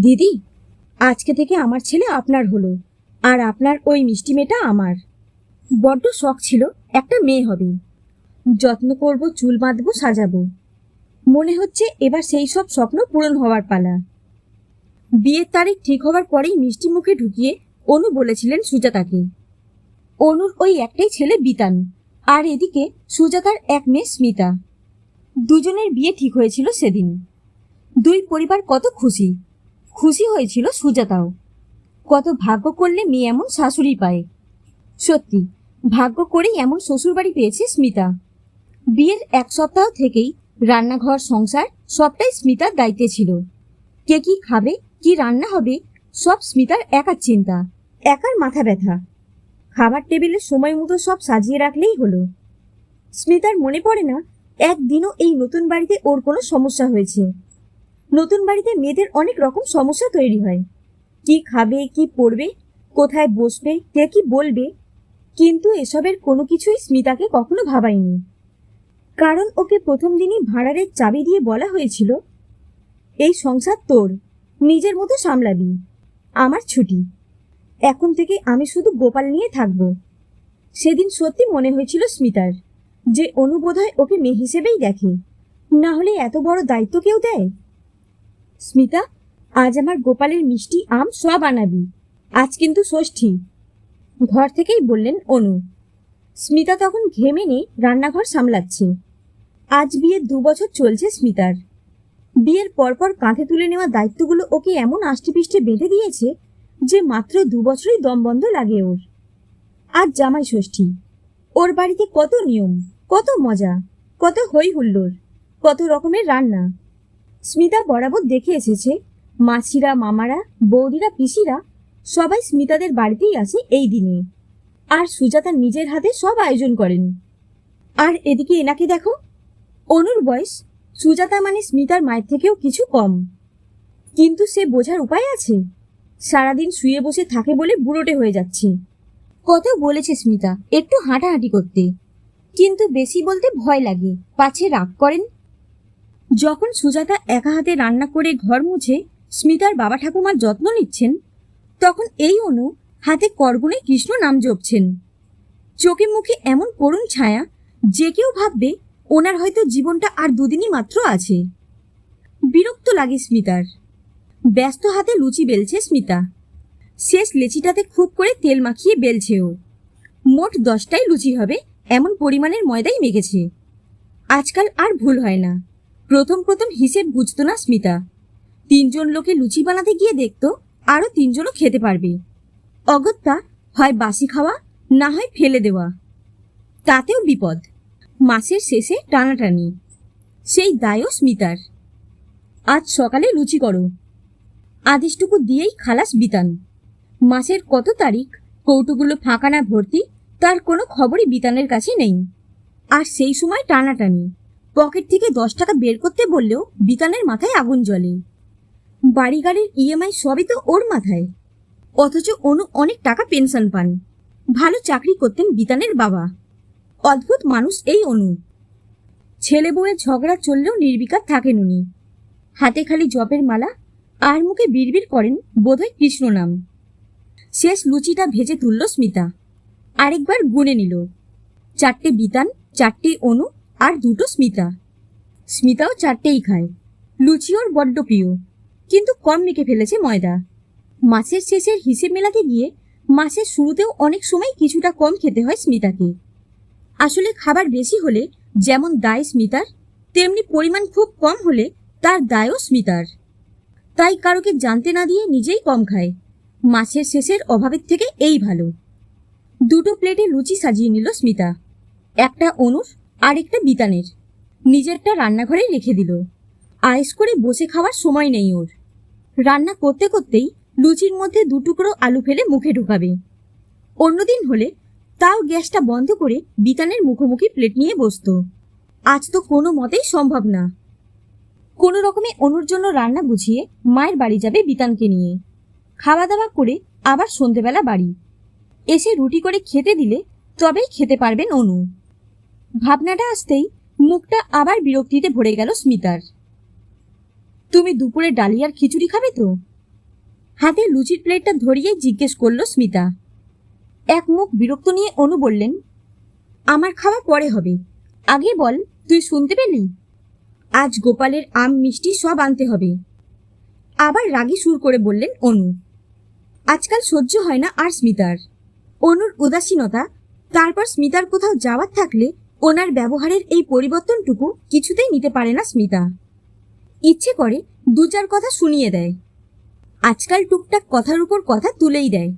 দিদি, আজকে থেকে আমার ছেলে আপনার হলো, আর আপনার ওই মিষ্টি মেয়েটা আমার। বড্ড শখ ছিল, একটা মেয়ে হবে যত্ন করব, চুল বাঁধবো, সাজাবো। মনে হচ্ছে এবার সেই সব স্বপ্ন পূরণ হওয়ার পালা। বিয়ের তারিখ ঠিক হওয়ার পরেই মিষ্টি মুখে ঢুকিয়ে অনু বলেছিলেন সুজাতাকে। অনুর ওই একটাই ছেলে বিতান, আর এদিকে সুজাতার এক মেয়ে স্মিতা। দুজনের বিয়ে ঠিক হয়েছিল সেদিন। দুই পরিবার কত খুশি। খুশি হয়েছিল সুজাতাও। কত ভাগ্য করলে মেয়ে এমন শাশুড়ি পায়। সত্যি, ভাগ্য করেই এমন শ্বশুরবাড়ি পেয়েছে স্মিতা। বিয়ের এক সপ্তাহ থেকেই রান্নাঘর, সংসার সবটাই স্মিতার দায়িত্বে ছিল। কে কি খাবে, কি রান্না হবে, সব স্মিতার একার চিন্তা, একার মাথা ব্যথা। খাবার টেবিলে সময় মতো সব সাজিয়ে রাখলেই হলো। স্মিতার মনে পড়ে না, একদিনও এই নতুন বাড়িতে ওর কোনো সমস্যা হয়েছে। নতুন বাড়িতে মেয়েদের অনেক রকম সমস্যা তৈরি হয়। কি খাবে, কি পড়বে, কোথায় বসবে, কে কি বলবে? কিন্তু এসবের কোনো কিছুই স্মিতাকে কখনো ভাবায়নি। কারণ ওকে প্রথম দিনই ভাড়ারের চাবি দিয়ে বলা হয়েছিল, এই সংসার তোর, নিজের মতো সামলাবি, আমার ছুটি। এখন থেকে আমি শুধু গোপাল নিয়ে থাকব। সেদিন সত্যি মনে হয়েছিল স্মিতার, যে অনুবোধয় ওকে মেয়ে হিসেবেই দেখে। না হলে এত বড় দায়িত্ব কেউ দেয়? স্মিতা, আজ আমার গোপালের মিষ্টি আম সব আনাবি। আজ কিন্তু ষষ্ঠী। ঘর থেকেই বললেন অনু। স্মিতা তখন ঘেমে নিয়ে রান্নাঘর সামলাচ্ছে। আজ বিয়ের দু বছর চলছে স্মিতার। বিয়ের পরপর কাঁধে তুলে নেওয়া দায়িত্বগুলো ওকে এমন আষ্টেপৃষ্টে বেঁধে দিয়েছে যে মাত্র দু বছরই দম বন্ধ লাগে ওর। আজ জামাই ষষ্ঠী। ওর বাড়িতে কত নিয়ম, কত মজা, কত হই হুল্লোড় কত রকমের রান্না। স্মিতা বরাবর দেখে এসেছে। মাসিরা, মামারা, বৌদিরা, পিসিরা, সবাই স্মিতাদের বাড়িতেই আসে এই দিনে। আর সুজাতা নিজের হাতে সব আয়োজন করেন। আর এদিকে এনাকে দেখো, অনুর বয়স, সুজাতা মানে স্মিতার মায়ের থেকেও কিছু কম। কিন্তু সে বোঝার উপায় আছে? সারাদিন শুয়ে বসে থাকে বলে বুড়োটে হয়ে যাচ্ছে। কত বলেছে স্মিতা, একটু হাঁটাহাঁটি করতে। কিন্তু বেশি বলতে ভয় লাগে, পাছে রাগ করেন যখন সুজাতা একা হাতে রান্না করে ঘর মুছে স্মিতার বাবা ঠাকুমার যত্ন নিচ্ছেন, তখন এই অনু হাতে করগুনে কৃষ্ণ নাম জপছেন। চোখে মুখে এমন করুণ ছায়া যে কেউ ভাববে ওনার হয়তো জীবনটা আর দুদিনই মাত্র আছে। বিরক্ত লাগে স্মিতার। ব্যস্ত হাতে লুচি বেলছে স্মিতা। শেষ লেচিটাতে খুব করে তেল মাখিয়ে বেলছে ও। মোট দশটাই লুচি হবে, এমন পরিমাণের ময়দাই মেখেছে আজকাল আর ভুল হয় না। প্রথম প্রথম হিসেব বুঝতো না স্মিতা। তিনজন লোকে লুচি বানাতে গিয়ে দেখতো আরও তিনজনও খেতে পারবে। অগত্যা, হয় বাসি খাওয়া, না হয় ফেলে দেওয়া। তাতেও বিপদ। মাসের শেষে টানাটানি। সেই দায়ও স্মিতার। আজ সকালে লুচি করো। আদেশটুকু দিয়েই খালাস বিতান। মাসের কত তারিখ, কৌটোগুলো ফাঁকা না ভর্তি, তার কোনো খবরই বিতানের কাছে নেই। আর সেই সময় টানাটানি। পকেট থেকে দশ টাকা বের করতে বললেও বিতানের মাথায় আগুন জ্বলে। বাড়ি গাড়ির ইএমআই সবই তো ওর মাথায়। অথচ অনু অনেক টাকা পেনশন পান। ভালো চাকরি করতেন বিতানের বাবা। অদ্ভুত মানুষ এই অনু। ছেলে বউয়ের ঝগড়া চললেও নির্বিকার থাকেন উনি। হাতে খালি জপের মালা আর মুখে বিড়বিড় করেন বোধহয় কৃষ্ণ নাম। শেষ লুচিটা ভেজে তুলল স্মিতা। আরেকবার গুনে নিল। চারটে বিতান, চারটে অনু আর দুটো স্মিতা। স্মিতাও চারটেই খায়। লুচি ওর বড্ড প্রিয়। কিন্তু কম মেখে ফেলেছে ময়দা। মাসের শেষের হিসেব মেলাতে গিয়ে মাসের শুরুতেও অনেক সময় কিছুটা কম খেতে হয় স্মিতাকে। আসলে খাবার বেশি হলে যেমন দায় স্মিতার, তেমনি পরিমাণ খুব কম হলে তার দায়ও স্মিতার। তাই কারোকে জানতে না দিয়ে নিজেই কম খায়। মাসের শেষের অভাবের থেকে এই ভালো। দুটো প্লেটে লুচি সাজিয়ে নিল স্মিতা। একটা অনুর আর একটা বিতানের। নিজেরটা রান্নাঘরে রেখে দিল। আয়েস করে বসে খাওয়ার সময় নেই ওর। রান্না করতে করতেই লুচির মধ্যে দুটুকরো আলু ফেলে মুখে ঢোকাবে। অন্যদিন হলে তাও গ্যাসটা বন্ধ করে বিতানের মুখোমুখি প্লেট নিয়ে বসতো। আজ তো কোনো মতেই সম্ভব না। কোনো রকমে অনুর জন্য রান্না গুছিয়ে মায়ের বাড়ি যাবে বিতানকে নিয়ে। খাওয়া দাওয়া করে আবার সন্ধেবেলা বাড়ি। এসে রুটি করে খেতে দিলে তবেই খেতে পারবেন অনু। ভাবনাটা আসতেই মুখটা আবার বিরক্তিতে ভরে গেল স্মিতার। তুমি দুপুরে ডালিয়ার খিচুড়ি খাবে তো? হাতে লুচির প্লেটটা ধরিয়ে জিজ্ঞেস করল স্মিতা। এক মুখ বিরক্ত নিয়ে অনু বললেন, আমার খাওয়া পরে হবে। আগে বল, তুই শুনতে পেলি? আজ গোপালের আম, মিষ্টি সব আনতে হবে। আবার রাগী সুর করে বললেন অনু, আজকাল সহ্য হয় না আর স্মিতার। অনুর উদাসীনতা, তারপর স্মিতার কোথাও যাওয়ার থাকলে ওনার ব্যবহারের এই পরিবর্তনটুকু কিছুতেই নিতে পারে না স্মিতা। ইচ্ছে করে দু চার কথা শুনিয়ে দেয়। আজকাল টুকটাক কথার উপর কথা তুলেই দেয়।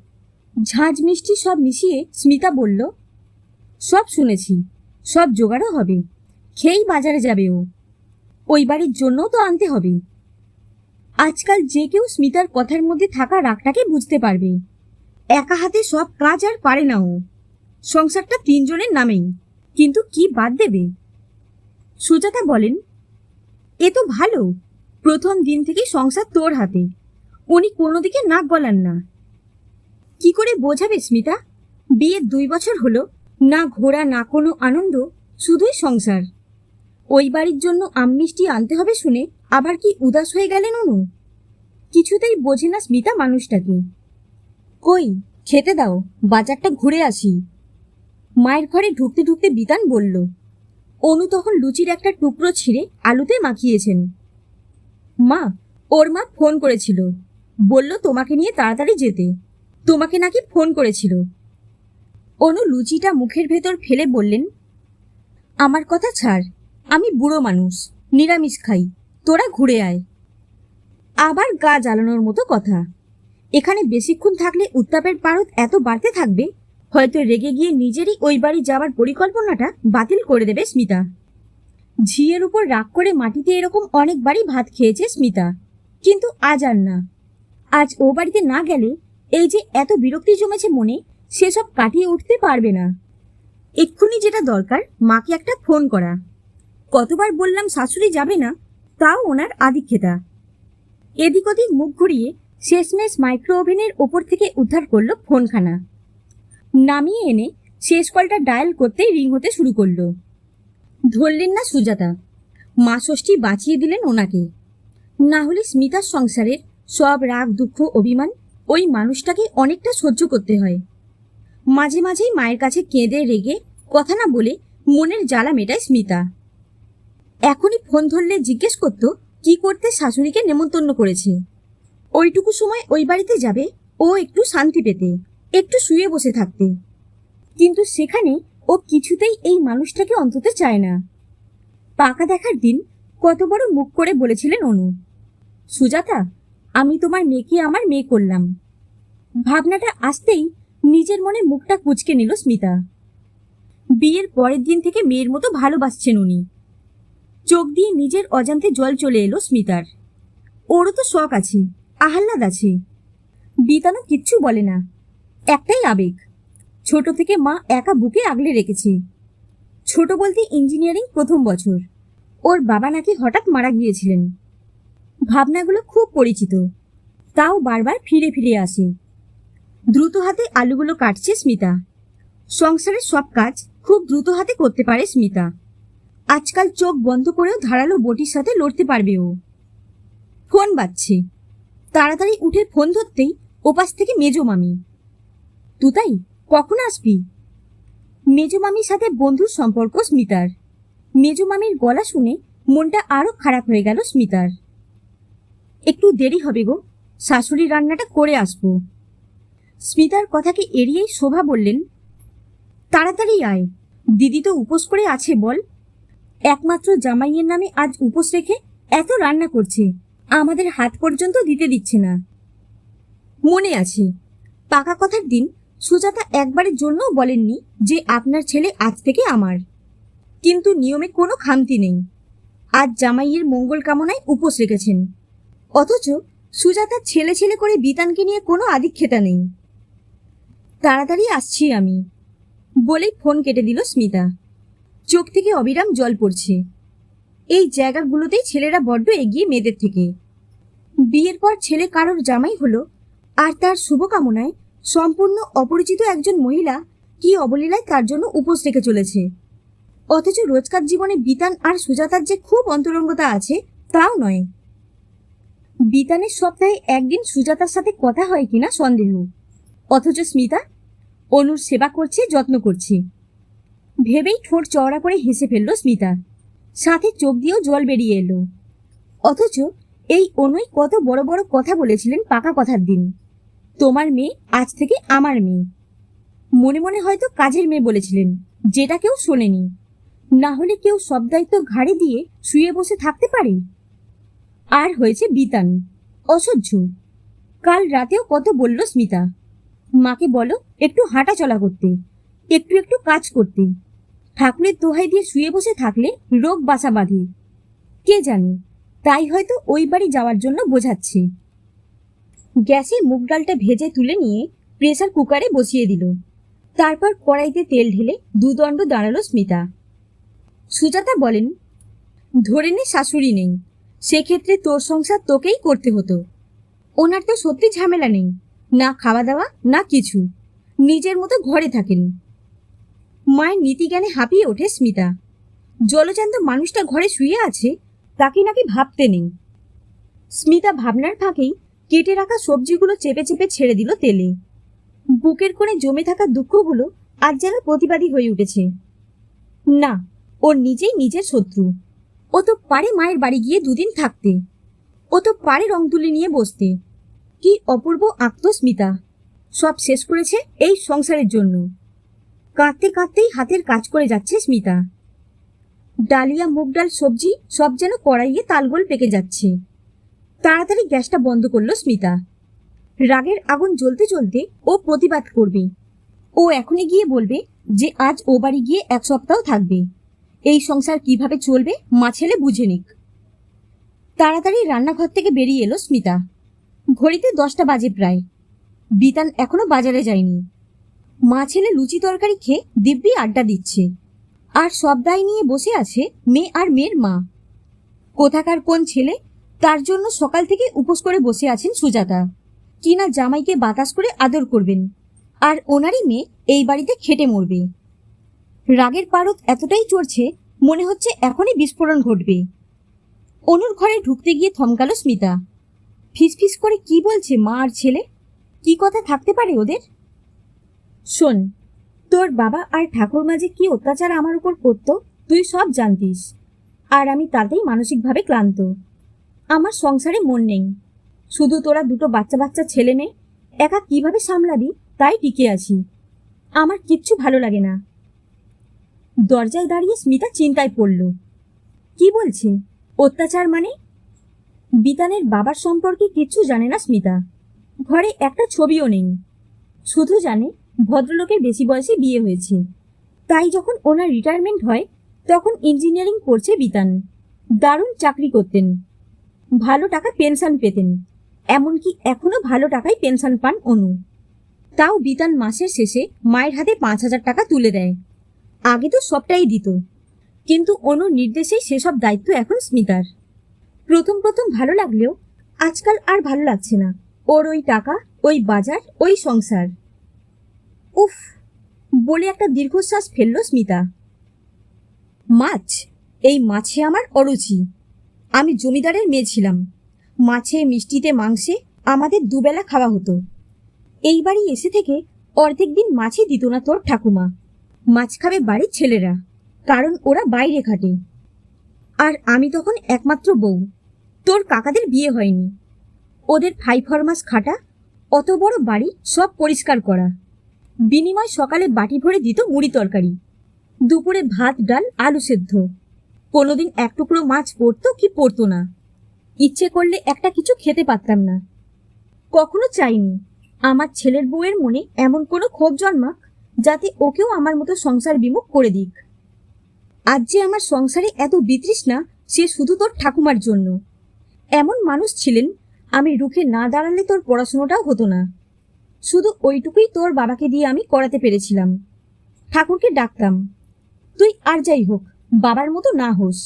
ঝাঁঝ মিষ্টি সব মিশিয়ে স্মিতা বলল, সব শুনেছি, সব জোগাড়ও হবে, খেয়েই বাজারে যাবে ও। ওই বাড়ির জন্যও তো আনতে হবে। আজকাল যে কেউ স্মিতার কথার মধ্যে থাকা রাগটাকে বুঝতে পারবে। একা হাতে সব কাজ আর পারে না ও। সংসারটা তিনজনের নামেই। কিন্তু কি বাদ দেবে? সুজাতা বলেন, এ তো ভালো। প্রথম দিন থেকে সংসার তোর হাতে। উনি কোনো দিকে নাক গলান না। কি করে বোঝাবে স্মিতা? বিয়ের দুই বছর হলো, না ঘোরা না কোনো আনন্দ, শুধুই সংসার। ওই বাড়ির জন্য আম মিষ্টি আনতে হবে শুনে আবার কি উদাস হয়ে গেলেন অনু? কিছুতেই বোঝে না স্মিতা মানুষটাকে। কই, খেতে দাও, বাজারটা ঘুরে আসি। মায়ের ঘরে ঢুকতে ঢুকতে বিতান বলল, অনু তখন লুচির একটা টুকরো ছিঁড়ে আলুতে মাখিয়েছেন। মা, ওর মা ফোন করেছিল। বলল তোমাকে নিয়ে তাড়াতাড়ি যেতে। তোমাকে নাকি ফোন করেছিল। অনু লুচিটা মুখের ভেতর ফেলে বললেন, আমার কথা ছাড়, আমি বুড়ো মানুষ, নিরামিষ খাই, তোরা ঘুরে আয়। আবার গা জ্বালানোর মতো কথা। এখানে বেশিক্ষণ থাকলে উত্তাপের পারদ এত বাড়তে থাকবে? হয়তো রেগে গিয়ে নিজেরই ওই বাড়ি যাওয়ার পরিকল্পনাটা বাতিল করে দেবে স্মিতা। ঝিয়ের উপর রাগ করে মাটিতে এরকম অনেকবারই ভাত খেয়েছে স্মিতা। কিন্তু আজ আর না। আজ ও বাড়িতে না গেলে এই যে এত বিরক্তি জমেছে মনে, সেসব কাটিয়ে উঠতে পারবে না। এক্ষুনি যেটা দরকার, মাকে একটা ফোন করা। কতবার বললাম শাশুড়ি যাবে না, তাও ওনার আদিক্ষেতা। এদিক ওদিক মুখ ঘুরিয়ে শেষমেশ মাইক্রো ওভেনের ওপর থেকে উদ্ধার করল ফোনখানা। নামিয়ে এনে শেষ কলটা ডায়াল করতেই রিং হতে শুরু করল। ধরলেন না সুজাতা। মা ষষ্ঠী বাঁচিয়ে দিলেন ওনাকে। না হলে স্মিতার সংসারের সব রাগ, দুঃখ, অভিমান ওই মানুষটাকে অনেকটা সহ্য করতে হয়। মাঝে মাঝেই মায়ের কাছে কেঁদে, রেগে কথা না বলে মনের জ্বালা মেটায় স্মিতা। এখনই ফোন ধরলে জিজ্ঞেস করত, কি করতে শাশুড়িকে নেমন্তন্ন করেছে? ওইটুকু সময় ওই বাড়িতে যাবে, ও একটু শান্তি পেতে। একটু শুয়ে বসে থাকতে। কিন্তু সেখানে ও কিছুতেই এই মানুষটাকে অন্তত চায় না। পাকা দেখার দিন কত বড় মুখ করে বলেছিলেন অনু, সুজাতা, আমি তোমার মেয়েকে আমার মেয়ে করলাম। ভাবনাটা আসতেই নিজের মনে মুখটা কুচকে নিল স্মিতা। বিয়ের পরের দিন থেকে মেয়ের মতো ভালোবাসছেন উনি। চোখ দিয়ে নিজের অজান্তে জল চলে এলো স্মিতার। ওরও তো শখ আছে, আহ্লাদ আছে। বিতানো কিচ্ছু বলে না। একটাই আবেগ। ছোট থেকে মা একা বুকে আগলে রেখেছে। ছোট বলতে ইঞ্জিনিয়ারিং প্রথম বছর। ওর বাবা নাকি হঠাৎ মারা গিয়েছিলেন। ভাবনাগুলো খুব পরিচিত। তাও বারবার ফিরে ফিরে আসে। দ্রুত হাতে আলুগুলো কাটছে স্মিতা। সংসারের সব কাজ খুব দ্রুত হাতে করতে পারে স্মিতা। আজকাল চোখ বন্ধ করেও ধারালো বটির সাথে লড়তে পারবে ও। ফোন বাজছে। তাড়াতাড়ি উঠে ফোন ধরতেই ওপাশ থেকে মেজো মামি। তুতাই কখন আসবি? মেজো মামির সাথে বন্ধুর সম্পর্ক স্মিতার। মেজো মামির গলা শুনে মনটা আরও খারাপ হয়ে গেল স্মিতার। একটু দেরি হবে গো, শাশুড়ি রান্নাটা করে আসব। স্মিতার কথাকে এড়িয়েই শোভা বললেন, তাড়াতাড়ি আয়, দিদি তো উপোস করে আছে বল। একমাত্র জামাইয়ের নামে আজ উপোস রেখে এত রান্না করছে, আমাদের হাত পর্যন্ত দিতে দিচ্ছে না। মনে আছে, পাকা কথার দিন সুজাতা একবারের জন্যও বলেননি যে আপনার ছেলে আজ থেকে আমার। কিন্তু নিয়মে কোনো খামতি নেই। আজ জামাইয়ের মঙ্গল কামনায় উপোস রেখেছেন। অথচ সুজাতার ছেলে ছেলে করে বিতানকে নিয়ে কোনো আদিক্ষেতা নেই। তাড়াতাড়ি আসছি আমি, বলেই ফোন কেটে দিল স্মিতা। চোখ থেকে অবিরাম জল পড়ছে। এই জায়গাগুলোতেই ছেলেরা বড্ড এগিয়ে মেয়েদের থেকে। বিয়ের পর ছেলে কারোর জামাই হলো আর তার শুভকামনায় সম্পূর্ণ অপরিচিত একজন মহিলা কি অবলীলায় তার জন্য উপোস রেখে চলেছে? অথচ রোজকার জীবনে বিতান আর সুজাতার যে খুব অন্তরঙ্গতা আছে, তাও নয়। বিতানের সপ্তাহে একদিন সুজাতার সাথে কথা হয় কিনা সন্দেহ। অথচ স্মিতা, অনুর সেবা করছে, যত্ন করছে। ভেবেই ঠোঁট চওড়া করে হেসে ফেলল স্মিতা। সাথে চোখ দিয়েও জল বেরিয়ে এলো। অথচ এই অনুই কত বড় বড় কথা বলেছিলেন পাকা কথার দিন। তোমার মেয়ে আজ থেকে আমার মেয়ে। মনে মনে হয়তো কাজের মেয়ে বলেছিলেন, যেটা কেউ শোনেনি। না হলে কেউ সব দায়িত্ব ঘাড়ে দিয়ে শুয়ে বসে থাকতে পারে। আর হয়েছে বিতান, অসহ্য। কাল রাতেও কত বলল স্মিতা, মাকে বলো একটু হাঁটা চলা করতে, একটু একটু কাজ করতে। ঠাকুরের দোহাই দিয়ে শুয়ে বসে থাকলে রোগ বাসা বাঁধে। কে জানে, তাই হয়তো ওই বাড়ি যাওয়ার জন্য বোঝাচ্ছে। গ্যাসে মুগ ডালটা ভেজে তুলে নিয়ে প্রেসার কুকারে বসিয়ে দিল। তারপর কড়াইতে তেল ঢেলে দুদণ্ড দাঁড়াল স্মিতা। সুজাতা বলেন, ধরে নে, শাশুড়ি নেই। সেক্ষেত্রে তোর সংসার তোকেই করতে হতো। ওনার তো সত্যি ঝামেলা নেই। না খাওয়া দাওয়া না কিছু। নিজের মতো ঘরে থাকেন। মায়ের নীতিজ্ঞানে হাঁপিয়ে ওঠে স্মিতা। জলজান্ত মানুষটা ঘরে শুয়ে আছে, তাকে নাকি ভাবতে নেই। স্মিতা ভাবনার ফাঁকেই কেটে রাখা সবজিগুলো চেপে চেপে ছেড়ে দিল তেলে। বুকের কোণে জমে থাকা দুঃখগুলো আজ যেন প্রতিবাদী হয়ে উঠেছে। না, ও নিজেই নিজের শত্রু। ও তো পারে মায়ের বাড়ি গিয়ে দুদিন থাকতে। ও তো পারে রং তুলি নিয়ে বসতে। কি অপূর্ব আত্মস্মিতা। সব শেষ করেছে এই সংসারের জন্য। কাঁদতে কাঁদতেই হাতের কাজ করে যাচ্ছে স্মিতা। ডালিয়া মুগ ডাল সবজি সব যেন কড়াইয়ে তালগোল পেকে যাচ্ছে। তাড়াতাড়ি গ্যাসটা বন্ধ করল স্মিতা। রাগের আগুন জ্বলতে জ্বলতে ও প্রতিবাদ করবে। ও এখনই গিয়ে বলবে যে আজ ও বাড়ি গিয়ে এক সপ্তাহ থাকবে। এই সংসার কীভাবে চলবে, মা ছেলে বুঝে নিক। তাড়াতাড়ি রান্নাঘর থেকে বেরিয়ে এলো স্মিতা। ঘড়িতে দশটা বাজে প্রায়। বিতান এখনও বাজারে যায়নি। মা ছেলে লুচি তরকারি খেয়ে দিব্যি আড্ডা দিচ্ছে। আর সব দায় নিয়ে বসে আছে মেয়ে আর মেয়ের মা। কোথাকার কোন ছেলে তার জন্য সকাল থেকে উপোস করে বসে আছেন সুজাতা। কিনা জামাইকে বাতাস করে আদর করবেন। আর ওনারই মেয়ে এই বাড়িতে খেটে মরবে। রাগের পারদ এতটাই চড়ছে, মনে হচ্ছে এখনই বিস্ফোরণ ঘটবে। অনুর ঘরে ঢুকতে গিয়ে থমকালো স্মিতা। ফিসফিস করে কি বলছে মা আর ছেলে? কি কথা থাকতে পারে ওদের? শোন, তোর বাবা আর ঠাকুরমা যে কি অত্যাচার আমার উপর করতো, তুই সব জানতিস। আর আমি তাতেই মানসিকভাবে ক্লান্ত। আমার সংসারে মন নেই। শুধু তোরা দুটো বাচ্চা বাচ্চা ছেলে মেয়ে, একা কীভাবে সামলাবি তাই টিকে আছি। আমার কিচ্ছু ভালো লাগে না। দরজায় দাঁড়িয়ে স্মিতা চিন্তায় পড়ল। কি বলছে? অত্যাচার মানে? বিতানের বাবার সম্পর্কে কিচ্ছু জানে না স্মিতা। ঘরে একটা ছবিও নেই। শুধু জানে ভদ্রলোকের বেশি বয়সে বিয়ে হয়েছে। তাই যখন ওনার রিটায়ারমেন্ট হয়, তখন ইঞ্জিনিয়ারিং করছে বিতান। দারুণ চাকরি করতেন। ভালো টাকা পেনশন পেতেন। এমনকি এখনও ভালো টাকায় পেনশন পান অনু। তাও বিতান মাসের শেষে মায়ের হাতে পাঁচ হাজার টাকা তুলে দেয়। আগে তো সবটাই দিত। কিন্তু অনু নির্দেশেই সেসব দায়িত্ব এখন স্মিতার। প্রথম প্রথম ভালো লাগলেও আজকাল আর ভালো লাগছে না। ওর ওই টাকা, ওই বাজার, ওই সংসার। উফ, বলে একটা দীর্ঘশ্বাস ফেলল স্মিতা। মাছ, এই মাছে আমার অরুচি। আমি জমিদারের মেয়ে ছিলাম। মাছে, মিষ্টিতে, মাংসে আমাদের দুবেলা খাওয়া হতো। এই বাড়ি এসে থেকে অর্ধেক দিন মাছই দিত না তোর ঠাকুমা। মাছ খাবে বাড়ির ছেলেরা, কারণ ওরা বাইরে খাটে। আর আমি তখন একমাত্র বউ। তোর কাকাদের বিয়ে হয়নি। ওদের ফাই ফরমাস খাটা, অত বড় বাড়ি সব পরিষ্কার করা। বিনিময় সকালে বাটি ভরে দিত মুড়ি তরকারি। দুপুরে ভাত, ডাল, আলু সেদ্ধ। কোনোদিন এক টুকরো মাছ পড়তো কি পড়তো না? ইচ্ছে করলে একটা কিছু খেতে পারতাম না। কখনো চাইনি। আমার ছেলের বউয়ের মনে এমন কোনো ক্ষোভ জন্মাক যাতে ওকেও আমার মতো সংসার বিমুখ করে দিক। আজ যে আমার সংসারে এত বিতৃষ্ণা, সে শুধু তোর ঠাকুমার জন্য। এমন মানুষ ছিলেন, আমি রুখে না দাঁড়ালে তোর পড়াশোনাটাও হতো না। শুধু ওইটুকুই তোর বাবাকে দিয়ে আমি করাতে পেরেছিলাম। ঠাকুরকে ডাকতাম, তুই আর যাই হোক বাবার মতো না হোস।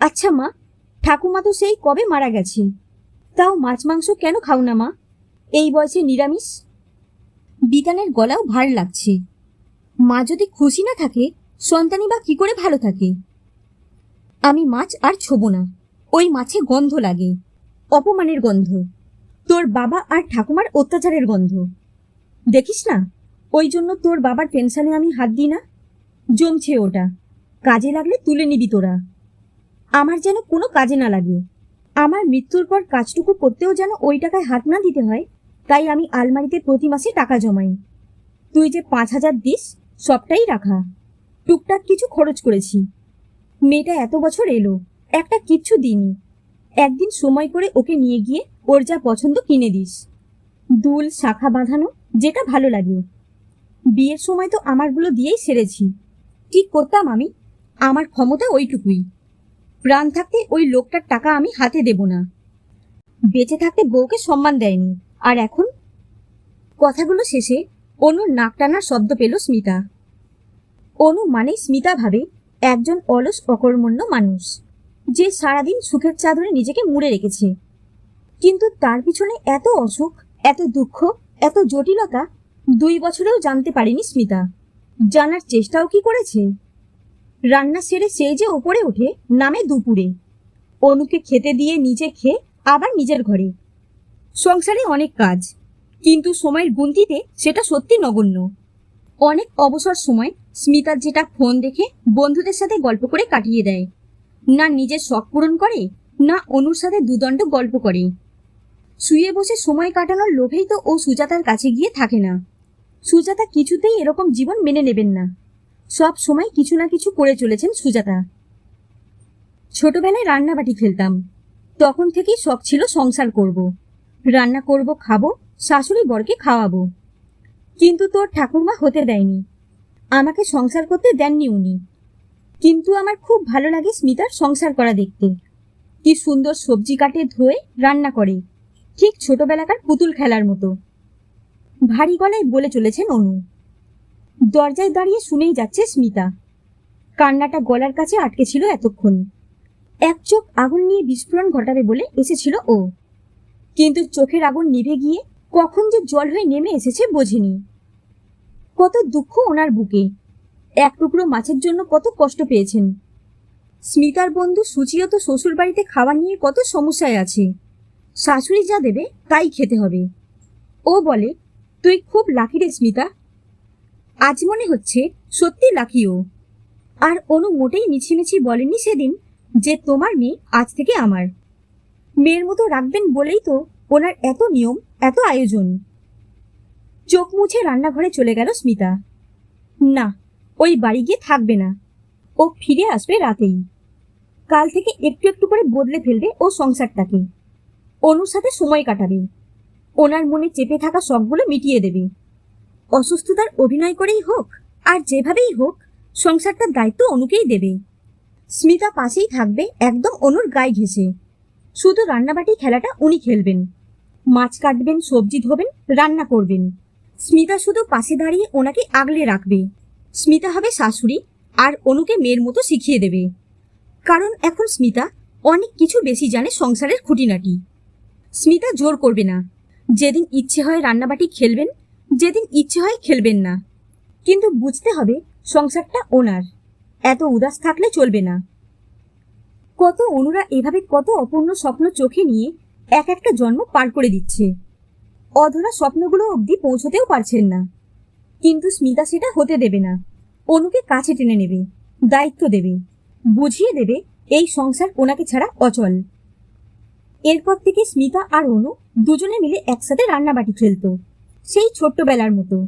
আচ্ছা মা, ঠাকুমা তো সেই কবে মারা গেছে? তাও মাছ মাংস কেন খাও না মা? এই বয়সে নিরামিষ? বিতানের গলাও ভার লাগছে। মা যদি খুশি না থাকে, সন্তানই বা কি করে ভালো থাকে? আমি মাছ আর ছোবো না, ওই মাছে গন্ধ লাগে, অপমানের গন্ধ। তোর বাবা আর ঠাকুমার অত্যাচারের গন্ধ। দেখিস না, ওই জন্য তোর বাবার পেনশনে আমি হাত দিই না? জমছে ওটা। কাজে লাগলে তুলে নিবি তোরা। আমার যেন কোনো কাজে না লাগে। আমার মৃত্যুর পর কাজটুকু করতেও যেন ওই টাকায় হাত না দিতে হয়, তাই আমি আলমারিতে প্রতি মাসে টাকা জমাই। তুই যে পাঁচ হাজার দিস, সবটাই রাখা। টুকটাক কিছু খরচ করেছি। মেয়েটা এত বছর এলো, একটা কিচ্ছু দিইনি। একদিন সময় করে ওকে নিয়ে গিয়ে ওর যা পছন্দ কিনে দিস। দুল, শাখা বাঁধানো, যেটা ভালো লাগে। বিয়ের সময় তো আমারগুলো দিয়েই সেরেছি। ঠিক করতাম আমি? আমার ক্ষমতা ওইটুকুই। প্রাণ থাকতে ওই লোকটার টাকা আমি হাতে দেব না। বেঁচে থাকতে বউকে সম্মান দেয়নি। আর এখন? কথাগুলো শেষে অনুর নাক টানার শব্দ পেল স্মিতা। অনু মানে স্মিতা ভাবে একজন অলস অকর্মণ্য মানুষ, যে সারাদিন সুখের চাদরে নিজেকে মুড়ে রেখেছে। কিন্তু তার পিছনে এত অসুখ, এত দুঃখ, এত জটিলতা, দুই বছরেও জানতে পারেনি স্মিতা। জানার চেষ্টাও কি করেছে? রান্না সেরে সেই যে ওপরে ওঠে, নামে দুপুরে। অনুকে খেতে দিয়ে নিজে খেয়ে আবার নিজের ঘরে। সংসারে অনেক কাজ, কিন্তু সময়ের গুনতিতে সেটা সত্যি নগণ্য। অনেক অবসর সময় স্মিতার যেটা ফোন দেখে বন্ধুদের সাথে গল্প করে কাটিয়ে দেয়। না নিজের শখ পূরণ করে, না অনুর সাথে দুদণ্ড গল্প করে। শুয়ে বসে সময় কাটানোর লোভেই তো ও সুজাতার কাছে গিয়ে থাকে না। সুজাতা কিছুতেই এরকম জীবন মেনে নেবেন না। সব সময় কিছু না কিছু করে চলেছেন সুজাতা। ছোটবেলায় রান্নাবাটি খেলতাম। তখন থেকেই শখ ছিল সংসার করব। রান্না করব, খাব, শাশুড়ি বরকে খাওয়াবো। কিন্তু তোর ঠাকুরমা হতে দেয়নি। আমাকে সংসার করতে দেননি উনি। কিন্তু আমার খুব ভালো লাগে স্মিতার সংসার করা দেখতে। কি সুন্দর সবজি কাটে, ধুয়ে, রান্না করে। ঠিক ছোটবেলাকার পুতুল খেলার মতো। ভারী গলায় বলে চলেছেন অনু। দরজায় দাঁড়িয়ে শুনেই যাচ্ছে স্মিতা। কান্নাটা গলার কাছে আটকে ছিল এতক্ষণ। এক চোখ আগুন নিয়ে বিস্ফোরণ ঘটাবে বলে এসেছিল ও। কিন্তু চোখের আগুন নিভে গিয়ে কখন যে জল হয়ে নেমে এসেছে বোঝেনি। কত দুঃখ ওনার বুকে। এক টুকরো মাছের জন্য কত কষ্ট পেয়েছেন। স্মিতার বন্ধু সুচিও তো শ্বশুর বাড়িতে খাওয়া নিয়ে কত সমস্যায় আছে। শাশুড়ি যা দেবে তাই খেতে হবে। ও বলে, তুই খুব লাকি রে স্মিতা। আজ মনে হচ্ছে সত্যি লাকি ও। আর অনু মোটেই মিছিমিছি বলেনি সেদিন যে তোমার মেয়ে আজ থেকে আমার। মেয়ের মতো রাখবেন বলেই তো ওনার এত নিয়ম, এত আয়োজন। চোখ মুছে রান্নাঘরে চলে গেল স্মিতা। না, ওই বাড়ি গিয়ে থাকবে না। ও ফিরে আসবে রাতেই। কাল থেকে একটু একটু করে বদলে ফেলবে ও সংসারটাকে। অনুর সাথে সময় কাটাবে। ওনার মনে চেপে থাকা শখগুলো মিটিয়ে দেবে। অসুস্থতার অভিনয় করেই হোক, আর যেভাবেই হোক সংসারটার দায়িত্ব অনুকেই দেবে। স্মিতা পাশেই থাকবে, একদম অনুর গায়ে ঘেঁষে। শুধু রান্নাবাটি খেলাটা উনি খেলবেন। মাছ কাটবেন, সবজি ধোবেন, রান্না করবেন। স্মিতা শুধু পাশে দাঁড়িয়ে ওনাকে আগলে রাখবে। স্মিতা হবে শাশুড়ি, আর অনুকে মেয়ের মতো শিখিয়ে দেবে। কারণ এখন স্মিতা অনেক কিছু বেশি জানে সংসারের খুঁটিনাটি। স্মিতা জোর করবে না। যেদিন ইচ্ছে হয় রান্নাবাটি খেলবেন যেদিন ইচ্ছে হয় খেলবেন না। কিন্তু বুঝতে হবে সংসারটা ওনার। এত উদাস থাকলে চলবে না। কত অনুরা এভাবে কত অপূর্ণ স্বপ্ন চোখে নিয়ে এক একটা জন্ম পার করে দিচ্ছে। অধরা স্বপ্নগুলো অবধি পৌঁছতেও পারছেন না। কিন্তু স্মিতা সেটা হতে দেবে না। অনুকে কাছে টেনে নেবে, দায়িত্ব দেবে, বুঝিয়ে দেবে এই সংসার ওনাকে ছাড়া অচল। এরপর থেকে স্মিতা আর অনু দুজনে মিলে একসাথে রান্নাবাটি খেলতো। সেই ছোট্টবেলার মতো।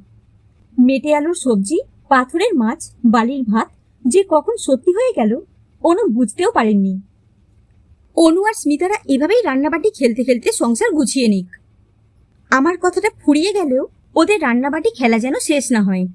মেটে আলুর সবজি, পাথরের মাছ, বালির ভাত যে কখন সত্যি হয়ে গেল, অনু বুঝতেও পারেননি। অনু আর স্মিতারা এভাবেই রান্নাবাটি খেলতে খেলতে সংসার গুছিয়ে নিক। আমার কথাটা ফুরিয়ে গেলেও ওদের রান্নাবাটি খেলা যেন শেষ না হয়।